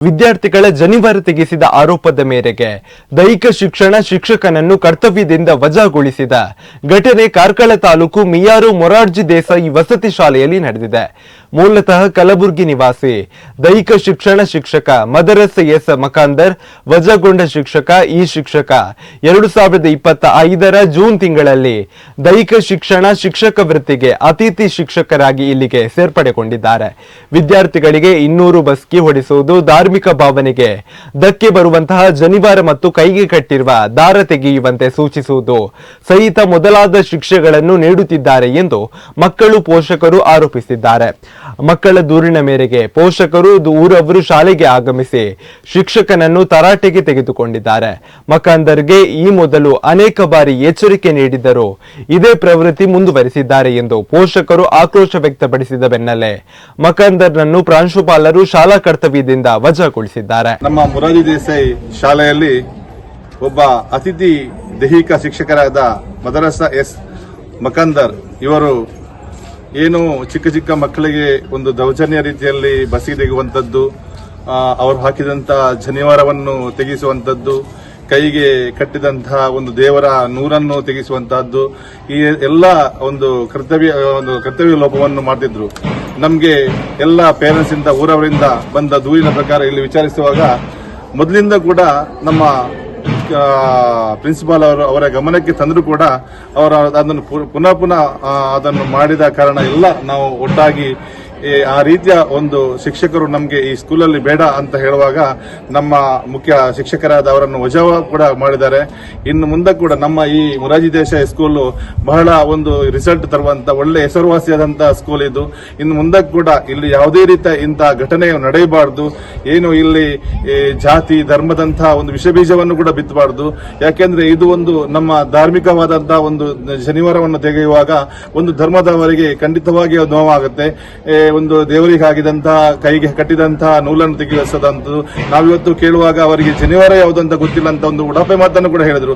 ವಿದ್ಯಾರ್ಥಿಗಳ ಜನಿವಾರ ತೆಗೆಸಿದ ಆರೋಪದ ಮೇರೆಗೆ ದೈಹಿಕ ಶಿಕ್ಷಣ ಶಿಕ್ಷಕನನ್ನು ಕರ್ತವ್ಯದಿಂದ ವಜಾಗೊಳಿಸಿದ ಘಟನೆ ಕಾರ್ಕಳ ತಾಲೂಕು ಮಿಯಾರು ಮೊರಾರ್ಜಿ ದೇಸಾಯಿ ವಸತಿ ಶಾಲೆಯಲ್ಲಿ ನಡೆದಿದೆ. ಮೂಲತಃ ಕಲಬುರಗಿ ನಿವಾಸಿ, ದೈಹಿಕ ಶಿಕ್ಷಣ ಶಿಕ್ಷಕ, ಮದರಸ್ ಎಸ್ ಮಕಾಂದರ್ ವಜಾಗೊಂಡ ಶಿಕ್ಷಕ, ಈ ಶಿಕ್ಷಕ. ಎರಡು ಸಾವಿರದ ಇಪ್ಪತ್ತ ಐದರ ಜೂನ್ ತಿಂಗಳಲ್ಲಿ ದೈಹಿಕ ಶಿಕ್ಷಣ ಶಿಕ್ಷಕ ವೃತ್ತಿಗೆ ಅತಿಥಿ ಶಿಕ್ಷಕರಾಗಿ ಇಲ್ಲಿಗೆ ಸೇರ್ಪಡೆಗೊಂಡಿದ್ದಾರೆ. ವಿದ್ಯಾರ್ಥಿಗಳಿಗೆ ಇನ್ನೂರು ಬಸ್ಕಿ ಹೊಡಿಸುವುದು ಧಾರ್ಮಿಕ ಭಾವನೆಗೆ. ಧಕ್ಕೆ ಬರುವಂತಹ ಜನಿವಾರ ಮತ್ತು ಕೈಗೆ ಕಟ್ಟಿರುವ ದಾರ ತೆಗೆಯುವಂತೆ ಸೂಚಿಸುವುದು ಸಹಿತ ಮೊದಲಾದ ಶಿಕ್ಷೆಗಳನ್ನು ನೀಡುತ್ತಿದ್ದಾರೆ ಎಂದು ಮಕ್ಕಳು ಪೋಷಕರು ಆರೋಪಿಸಿದ್ದಾರೆ. ಮಕ್ಕಳ ದೂರಿನ ಮೇರೆಗೆ ಪೋಷಕರು ಊರವರು ಶಾಲೆಗೆ ಆಗಮಿಸಿ ಶಿಕ್ಷಕನನ್ನು ತರಾಟೆಗೆ ತೆಗೆದುಕೊಂಡಿದ್ದಾರೆ. ಮಕಂದರ್ಗೆ ಈ ಮೊದಲು ಅನೇಕ ಬಾರಿ ಎಚ್ಚರಿಕೆ ನೀಡಿದ್ದರು. ಇದೇ ಪ್ರವೃತ್ತಿ ಮುಂದುವರಿಸಿದ್ದಾರೆ ಎಂದು ಪೋಷಕರು ಆಕ್ರೋಶ ವ್ಯಕ್ತಪಡಿಸಿದ ಬೆನ್ನಲ್ಲೇ ಮಕಂದರ್ನನ್ನು ಪ್ರಾಂಶುಪಾಲರು ಶಾಲಾ ಕರ್ತವ್ಯದಿಂದ ವಜಾಗೊಳಿಸಿದ್ದಾರೆ. ನಮ್ಮ ಮುರಾರಿ ದೇಸಾಯಿ ಶಾಲೆಯಲ್ಲಿ ಒಬ್ಬ ಅತಿಥಿ ದೈಹಿಕ ಶಿಕ್ಷಕರಾದ ಮದರಸ ಎಸ್ ಮಕಂದರ್ ಇವರು ಏನು ಚಿಕ್ಕ ಚಿಕ್ಕ ಮಕ್ಕಳಿಗೆ ಒಂದು ದೌರ್ಜನ್ಯ ರೀತಿಯಲ್ಲಿ ಬಸಿ ತೆಗೆಯುವಂಥದ್ದು ಅವರು ಹಾಕಿದಂತ ಜನಿವಾರವನ್ನು ತೆಗೆಸುವಂಥದ್ದು, ಕೈಗೆ ಕಟ್ಟಿದಂತಹ ಒಂದು ದೇವರ ನೂರನ್ನು ತೆಗೆಸುವಂತಹದ್ದು ಈ ಎಲ್ಲ ಒಂದು ಕರ್ತವ್ಯ ಒಂದು ಕರ್ತವ್ಯ ಲೋಪವನ್ನು ಮಾಡ್ತಿದ್ರು. ನಮಗೆ ಎಲ್ಲ ಪೇರೆಂಟ್ಸ್ ಇಂದ, ಊರವರಿಂದ ಬಂದ ದೂರಿನ ಪ್ರಕಾರ ಇಲ್ಲಿ ವಿಚಾರಿಸುವಾಗ, ಮೊದಲಿಂದ ಕೂಡ ನಮ್ಮ ಪ್ರಿನ್ಸಿಪಾಲ್ ಅವರು ಅವರ ಗಮನಕ್ಕೆ ತಂದರೂ ಕೂಡ ಅವರು ಅದನ್ನು ಪುನಃ ಪುನಃ ಅದನ್ನು ಮಾಡಿದ ಕಾರಣ ಎಲ್ಲ ನಾವು ಒಟ್ಟಾಗಿ ಆ ರೀತಿಯ ಒಂದು ಶಿಕ್ಷಕರು ನಮಗೆ ಈ ಸ್ಕೂಲಲ್ಲಿ ಬೇಡ ಅಂತ ಹೇಳುವಾಗ ನಮ್ಮ ಮುಖ್ಯ ಶಿಕ್ಷಕರಾದ ಅವರನ್ನು ವಜಾ ಕೂಡ ಮಾಡಿದ್ದಾರೆ. ಇನ್ನು ಮುಂದೆ ಕೂಡ ನಮ್ಮ ಈ ಮುರಾಜಿ ದೇಶ ಸ್ಕೂಲು ಬಹಳ ಒಂದು ರಿಸಲ್ಟ್ ತರುವಂತ ಒಳ್ಳೆ ಹೆಸರುವಾಸಿಯಾದಂತಹ ಸ್ಕೂಲ್ ಇದು. ಇನ್ನು ಮುಂದೆ ಕೂಡ ಇಲ್ಲಿ ಯಾವುದೇ ರೀತಿಯ ಇಂತಹ ಘಟನೆ ನಡೆಯಬಾರದು. ಏನು ಇಲ್ಲಿ ಜಾತಿ, ಧರ್ಮದಂತಹ ಒಂದು ವಿಷಬೀಜವನ್ನು ಕೂಡ ಬಿತ್ತಬಾರದು. ಯಾಕೆಂದ್ರೆ ಇದು ಒಂದು ನಮ್ಮ ಧಾರ್ಮಿಕವಾದಂತಹ ಒಂದು ಶನಿವಾರವನ್ನು ತೆಗೆಯುವಾಗ ಒಂದು ಧರ್ಮದವರಿಗೆ ಖಂಡಿತವಾಗಿ ನೋವಾಗುತ್ತೆ. ಒಂದು ದೇವರಿಗೆ ಆಗಿದಂತಹ ಕೈಗೆ ಕಟ್ಟಿದಂತಹ ನೂಲನ್ನು ತೆಗೆಸದಂತದ್ದು ನಾವಿವತ್ತು ಕೇಳುವಾಗ ಅವರಿಗೆ ಶನಿವಾರ ಯಾವುದಂತ ಗೊತ್ತಿಲ್ಲ ಅಂತ ಒಂದು ಉಡಾಫೆ ಮಾತನ್ನು ಕೂಡ ಹೇಳಿದ್ರು.